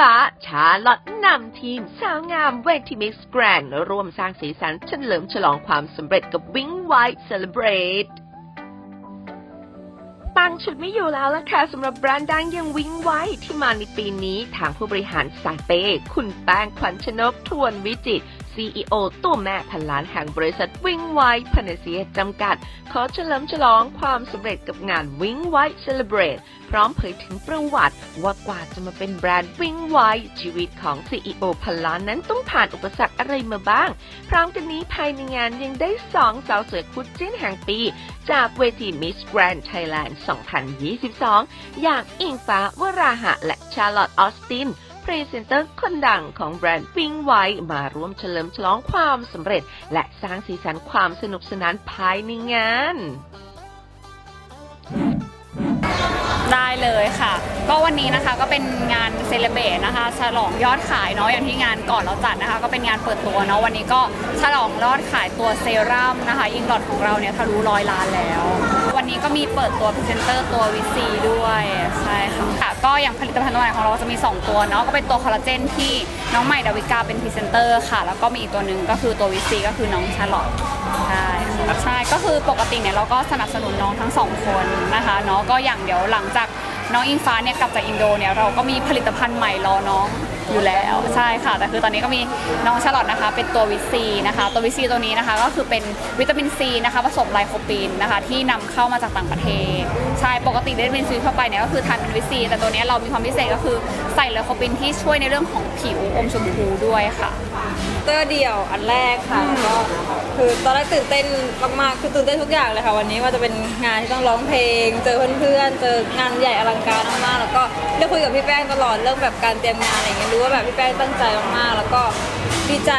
ฟ้า ชาลอตนำทีม สาวงามเวทีมิกซ์แกรนร่วมสร้างสีสันเฉลิมฉลองความสำเร็จกับวิ่งไวท์เซเลบรตปังชุดไม่อยู่แล้วล่ะค่ะสำหรับแบรนด์ดังยังวิ่งไวท์ที่มาในปีนี้ทางผู้บริหารสายเปย์คุณแป้งขวัญชนกทวนวิจิตร CEO ตัวแม่พันล้านแห่งบริษัทวิ่งไวท์พนเซียจำกัด ขอเฉลิมฉลองความสำเร็จกับงานวิ่งไวเซเลบรตพร้อมเผยถึงประวัติว่ากว่าจะมาเป็นแบรนด์วิ่งไวชีวิตของ CEO พันล้านนั้นต้องผ่านอุปสรรคอะไรมาบ้าง พร้อมกันนี้ภายในงานยังได้สองสาวสวยคู่จิ้นแห่งปี จากเวที Miss Grand Thailand 2022 อย่างอิงฟ้าวราหะและชาร์ลอตออสติน พรีเซนเตอร์คนดังของแบรนด์ปิ้งไว้มาร่วมเฉลิมฉลองความสำเร็จ และสร้างสีสันความสนุกสนานภายในงานได้เลยค่ะ ก็วันนี้นะคะก็เป็นงานเซเลเบตนะคะฉลองยอดขายเนาะอย่างที่งานก่อนเราจัดนะคะ ก็เป็นงานเปิดตัวเนาะวันนี้ก็ฉลองยอดขายตัวเซรั่มนะคะอิงหลอดของเราเนี่ยทะลุร้อยล้านแล้ว นี้ก็มีเปิดตัวพรีเซนเตอร์ตัววิซีด้วยใช่ค่ะค่ะก็อย่างผลิตภัณฑ์ตัวใหม่ของเราจะมี 2 ตัวเนาะก็เป็นตัวคอลลาเจนที่น้องใหม่ดาวิกาเป็นพรีเซนเตอร์ค่ะ แล้วก็มีอีกตัวหนึ่งก็คือตัววิซีก็คือน้องชาร์ลอตใช่ค่ะใช่ก็คือปกติเนี่ยเราก็สนับสนุนน้องทั้งสองคนนะคะเนาะก็อย่างเดี๋ยวหลังจากน้องอิงฟ้าเนี่ยกลับจากอินโดเนี่ยเราก็มีผลิตภัณฑ์ใหม่รอน้อง อยู่แล้วใช่ค่ะ แต่คือตอนนี้ก็มีน้องชาลอตนะคะ เป็นตัววิซีนะคะตัววิซีตัวนี้นะคะก็คือเป็นวิตามินซีนะคะผสมไลโคปีนนะคะที่นำเข้ามาจากต่างประเทศใช่ปกติวิตามินซีทั่วไปเนี่ยก็คือทานเป็นวิซีแต่ตัวเนี้ยเรามีความพิเศษก็คือใส่ไลโคปีนที่ช่วยในเรื่องของผิวอมชมพูด้วยค่ะเตอร์เดี่ยวอันแรกค่ะก็คือตอนแรกตื่นเต้นมากๆคือตื่นเต้นทุกอย่างเลยค่ะ วันนี้ว่าจะเป็นงานที่ต้องร้องเพลง เจอเพื่อนๆเจองานใหญ่อลังการมากๆแล้วก็ได้คุยกับพี่แป้งตลอดเรื่องแบบการเตรียมงานอะไรเงี้ยรู้ว่าแบบพี่แป้งตั้งใจมากๆ แล้วก็ ดีใจ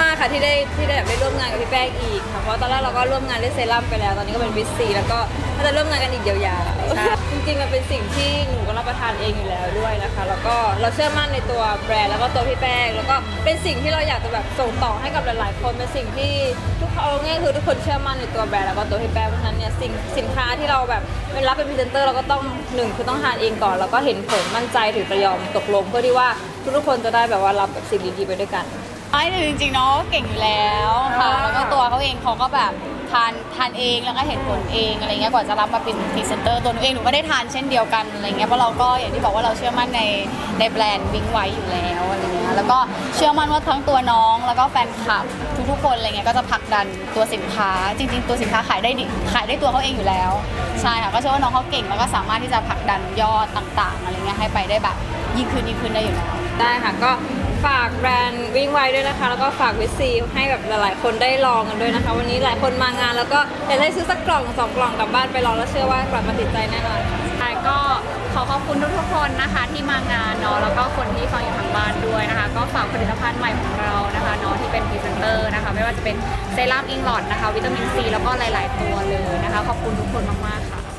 มากๆค่ะที่ได้ที่ได้แบบได้ร่วมงานกับพี่แป้งอีกค่ะเพราะตอนแรกเราก็ร่วมงานด้วยเซรั่มไปแล้ว ตอนนี้ก็เป็นวิสซีแล้วก็ถ้าจะร่วมงานกันอีกยาวๆจริงๆมันเป็นสิ่งที่หนูก็รับประทานเองอยู่แล้วด้วยนะคะ แล้วก็เราเชื่อมั่นในตัวแบรนด์แล้วก็ตัวพี่แป้งแล้วก็เป็นสิ่งที่เราอยากจะแบบส่งต่อให้กับหลายๆคนเป็นสิ่งที่ทุกคนเอาง่ายๆคือทุกคนเชื่อมั่นในตัวแบรนด์แล้วก็ตัวพี่แป้งเพราะฉะนั้นเนี่ยสิ่งสินค้าที่เราแบบเป็นรับเป็นพรีเซนเตอร์เราก็ต้องหนึ่งคือต้องทานเองก่อนแล้วก็เห็นผลมั่นใจถึงจะยอมตกลงเพื่อที่ว่า ทุกๆคนจะได้แบบว่ารับแบบสิ่งดีๆไปด้วยกันไม่แต่จริงๆเนาะเก่งอยู่แล้วค่ะอ่าแล้วก็ตัวเขาเองเขาก็แบบทานทานเองแล้วก็เห็นผลเองอะไรเงี้ยกว่าจะรับมาเป็นพรีเซนเตอร์ตัวหนูเองหนูก็ได้ทานเช่นเดียวกันอะไรเงี้ยเพราะเราก็อย่างที่บอกว่าเราเชื่อมั่นในในแบรนด์วิงไว้อยู่แล้วอะไรเงี้ยแล้วก็เชื่อมั่นว่าทั้งตัวน้องแล้วก็แฟนคลับทุกๆคนอะไรเงี้ยก็จะผลักดันตัวสินค้า จริง ๆ ตัวสินค้าขายได้ดิขายได้ตัวเขาเองอยู่แล้วใช่ค่ะก็เชื่อว่าน้องเขาเก่งแล้วก็สามารถที่จะผลักดันยอดต่างๆอะไรเงี้ยให้ไปได้แบบยิ่งขึ้นยิ่งขึ้นได้อยู่แล้ว ได้ค่ะ ก็ฝากแบรนด์วิ่งไวด้วยนะคะ แล้วก็ฝากวิซีให้แบบหลาย ๆ คนได้ลองกันด้วยนะคะ วันนี้หลายคนมางาน แล้วก็อยากได้ซื้อสักกล่องสองกล่องกลับบ้านไปลองแล้วเชื่อว่ากลับมาติดใจแน่นอนค่ะก็ขอขอบคุณทุกๆคนนะคะที่มางานเนาะแล้วก็คนที่ฟังอยู่ทางบ้านด้วยนะคะ ก็ฝากผลิตภัณฑ์ใหม่ของเรานะคะเนาะที่เป็นพรีเซนเตอร์นะคะ ไม่ว่าจะเป็นเซรั่มอิงลอดนะคะ วิตามินซีแล้วก็หลาย ๆ ตัวเลยนะคะ ขอบคุณทุกคนมากๆค่ะ